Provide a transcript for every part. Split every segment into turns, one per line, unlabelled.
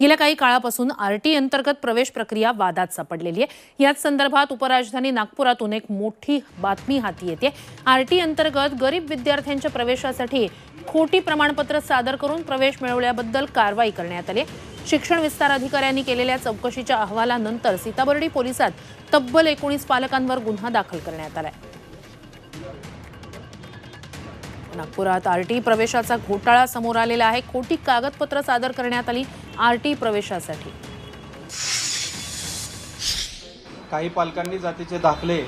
गेल्या काही काळापासून आरटी अंतर्गत प्रवेश प्रक्रिया वादात सापडलेली आहे. याच संदर्भात उपराजधानी नागपुरातून एक मोठी बातमी हाती येते. आरटी अंतर्गत गरीब विद्यार्थ्यांच्या प्रवेशासाठी खोटी प्रमाणपत्र सादर करून प्रवेश मिळवल्याबद्दल कारवाई करण्यात आली शिक्षण विस्तार अधिकाऱ्यांनी केलेल्या चौकशीच्या अहवालानंतर सीताबर्डी पोलिसात तब्बल एकोणीस पालकांवर गुन्हा दाखल करण्यात आला आहे नागपुरात. आरटी प्रवेशाचा घोटाळा समोर आलेला आहे. खोटी कागदपत्र सादर करण्यात आली आरटी प्रवेशासाठी.
काही पालकांनी जातीचे दाखले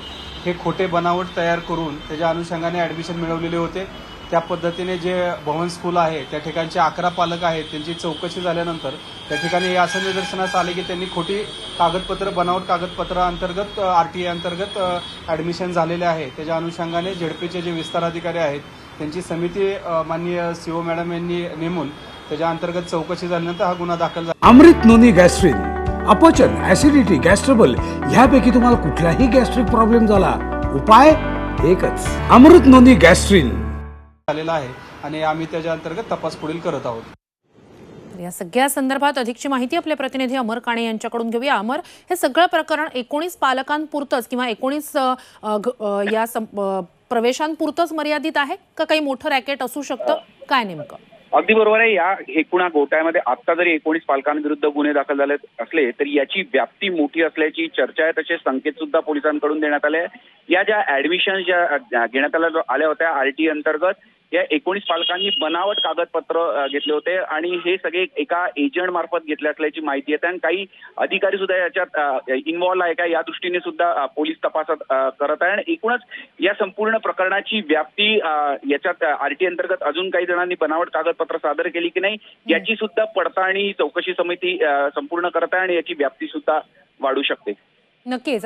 हे खोटे बनावट तयार करून त्याच्या अनुषंगाने ॲडमिशन मिळवलेले होते. त्या पद्धतीने जे भवन स्कूल आहे त्या ठिकाणचे अकरा पालक आहेत त्यांची चौकशी झाल्यानंतर त्या ठिकाणी हे असं निदर्शनास आले की त्यांनी खोटी कागदपत्र बनावट कागदपत्र अंतर्गत आर टी आय अंतर्गत ॲडमिशन झालेले आहे. त्याच्या अनुषंगाने झेडपीचे जे विस्तार अधिकारी आहेत त्यांची समिती माननीय सी ओ मॅडम यांनी नेमून त्याच्या अंतर्गत चौकशी झाल्यानंतर हा गुन्हा दाखल झाला.
अमृत नोनी गॅस्ट्रिन अपचन ऍसिडिटी गॅस्ट्रबल ह्यापैकी तुम्हाला कुठलाही गॅस्ट्रिक प्रॉब्लेम झाला उपाय एकच. अमृत नोनी गॅस्ट्रिन.
झालेला आहे आणि आम्ही त्याच्या अंतर्गत तपास पुढील करत आहोत.
तर या सगळ्या संदर्भात अधिकची माहिती आपले प्रतिनिधी अमर काणे यांच्याकडून घेऊया. अमर हे सगळं प्रकरण एकोणीस पालकांपुरतंच किंवा एकोणीस या प्रवेशांपुरतंच मर्यादित आहे का काही मोठं रॅकेट असू शकतं? काय नेमकं?
अगदी बरोबर आहे. या हेकुणा घोटाळ्यामध्ये आता जरी एकोणीस पालकांविरुद्ध गुन्हे दाखल झाले असले तरी याची व्याप्ती मोठी असल्याची चर्चा आहे. तसे संकेत सुद्धा पोलिसांकडून देण्यात आले या ज्या ऍडमिशन ज्या घेण्यात आल्या आल्या होत्या आरटी अंतर्गत या एकोणीस पालकांनी बनावट कागदपत्र घेतले होते आणि हे सगळे एका एजंट मार्फत घेतले असल्याची माहिती येते. आणि काही अधिकारी सुद्धा याच्यात इन्व्हॉल्व आहे का या दृष्टीने सुद्धा पोलीस तपासात करत आहे. आणि एकूणच या संपूर्ण प्रकरणाची व्याप्ती याच्यात आरटी अंतर्गत अजून काही जणांनी बनावट कागदपत्र सादर केली की नाही याची सुद्धा पडताळणी चौकशी समिती संपूर्ण करत आहे आणि याची व्याप्ती सुद्धा वाढू शकते.
नक्कीच.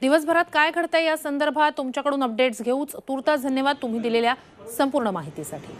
दिवसभरात काय घडतंय या संदर्भात तुमच्याकडून अपडेट्स घेऊच तुर्तास धन्यवाद तुम्ही दिलेल्या संपूर्ण माहितीसाठी.